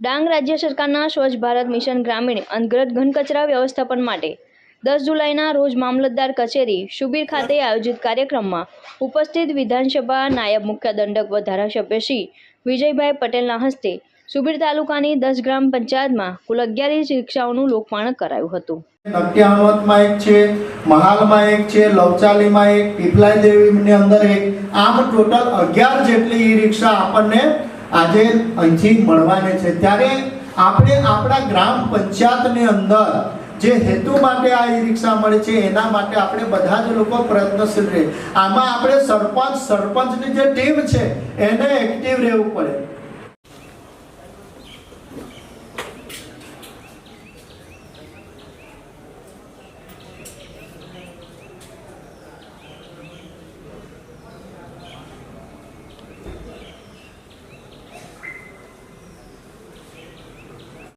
ડાંગ રાજ્ય સરકારના સ્વચ્છ ભારત મિશન ગ્રામીણ અંતર્ગત ઘન કચરા વ્યવસ્થાપન માટે દસ જુલાઈના રોજ મામલતદાર કચેરી શુબીર ખાતે આયોજિત કાર્યક્રમમાં ઉપસ્થિત વિધાનસભા નાયબ મુખ્ય દંડક વ ધારાસભ્ય શ્રી વિજયભાઈ પટેલના હસ્તે સુબીર તાલુકાની દસ ગ્રામ પંચાયતમાં કુલ અગિયાર રિક્ષાઓનું લોકાર્પણ કરાયું હતું. નટ્યાવતમાં એક છે, મહાલમાં એક છે, લવચાલીમાં એક, પીપલાઈ દેવીની અંદર એક. આમ ટોટલ અગિયાર જેટલી ઈ રિક્ષા આપણને આજે અહીંથી મળવાને છે. ત્યારે આપણે આપણા ગ્રામ પંચાયતની અંદર જે હેતુ માટે આ ઈ રિક્ષા મળે છે, એના માટે આપણે બધા જ લોકો પ્રયત્નશીલ રહે આમાં આપણે સરપંચ, સરપંચની જે ટીમ છે, એને એક્ટિવ રહેવું પડે.